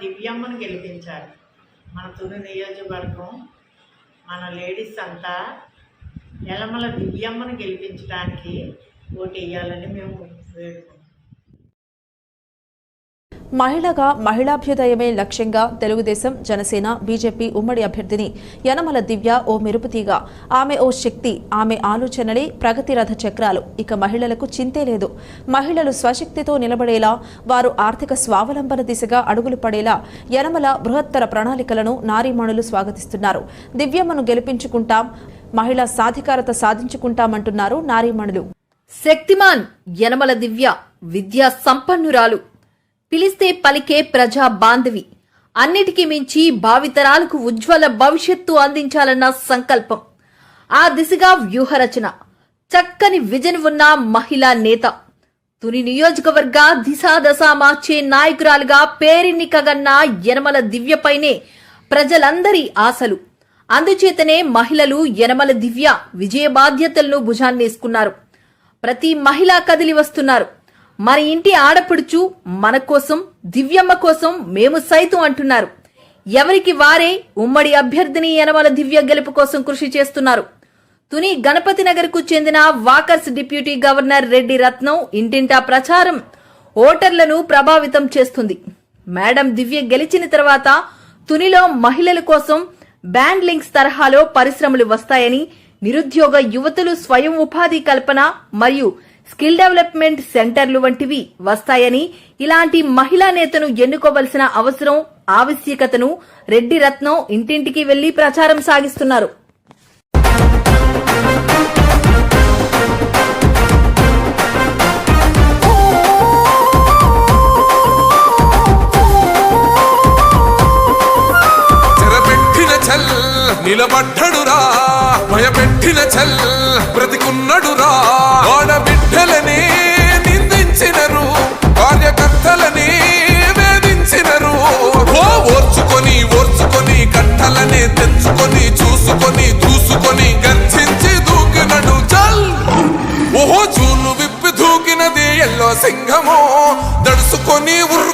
దివ్యమ్మను గెలిపించాలి. మన తుని నియోజకవర్గం మన లేడీస్ అంతా యలమల దివ్యమ్మను గెలిపించడానికి ఓటు వేయాలని మేము వేడుకుంటాం మహిళగా మహిళాభ్యుదయమే లక్ష్యంగా తెలుగుదేశం జనసేన బీజేపీ ఉమ్మడి అభ్యర్థిని యనమల దివ్య ఓ మెరుపుతీగా. ఆమె ఓ శక్తి ఆమె ఆలోచనలే ప్రగతి రథ చక్రాలు. ఇక మహిళలకు చింతే లేదు. మహిళలు స్వశక్తితో నిలబడేలా వారు ఆర్థిక స్వావలంబన దిశగా అడుగులు పడేలా యనమల బృహత్తర ప్రణాళికలను నారీమణులు స్వాగతిస్తున్నారు. దివ్యమ్మను గెలిపించుకుంటాం మహిళా సాధికారత సాధించుకుంటామంటున్నారు నారీమణులు. శక్తిమాన్ యనమల దివ్య విద్యా సంపన్నురాలు. పిలిస్తే పలికే ప్రజా బాంధవి. అన్నిటికీ మించి భావితరాలకు ఉజ్వల భవిష్యత్తు అందించాలన్న సంకల్పం. ఆ దిశగా వ్యూహరచన. చక్కని విజన్ ఉన్న మహిళా నేత. తుని నియోజకవర్గ దిశాదశ మార్చే నాయకురాలుగా పేరెన్నికగన్న యనమల దివ్యపైనే ప్రజలందరి ఆశలు. అందుచేతనే మహిళలు యనమల దివ్య విజయ బాధ్యతలను భుజాన్నేసుకున్నారు. ప్రతి మహిళ కదిలి వస్తున్నారు. మన ఇంటి ఆడపడుచు మన కోసం దివ్యమ్మ కోసం మేము సైతం అంటున్నారు. ఎవరికి వారే ఉమ్మడి అభ్యర్థిని యనమల దివ్య గెలుపు కోసం కృషి చేస్తున్నారు. తుని గణపతి నగర్కు చెందిన walkers deputy governor Reddy Ratnam ఇంటింటా ప్రచారం ఓటర్లను ప్రభావితం చేస్తుంది. మేడం దివ్య గెలిచిన తర్వాత తునిలో మహిళల కోసం బ్యాండ్ లింక్స్ తరహాలో పరిశ్రమలు వస్తాయని నిరుద్యోగ యువతులు స్వయం ఉపాధి కల్పన మరియు స్కిల్ డెవలప్మెంట్ సెంటర్లు వంటివి వస్తాయని ఇలాంటి మహిళా నేతను ఎన్నుకోవలసిన అవసరం ఆవశ్యకతను రెడ్డి రత్నం ఇంటింటికి వెళ్ళి ప్రచారం సాగిస్తున్నారు. నిలబడ్డడురా. భయపెట్టిన చల్ బ్రతికున్నడురా. చూసుకొని చూసుకొని దూసుకొని గర్జించి దూకినడు చల్ ఓహో చూలు విప్పి దూకినది ఎల్లో సింహమో. దడుసుకొని ఉర్ర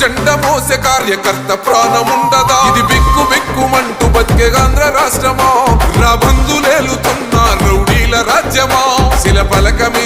జెండ మోసే కార్యకర్త ప్రాణం ఉండదా ఇది బిక్కు బిక్కుమంటూ బతికే ఆంధ్ర రాష్ట్రమా? రాబందులేలుతున్న రౌడీల రాజ్యమా? శిల పలకమే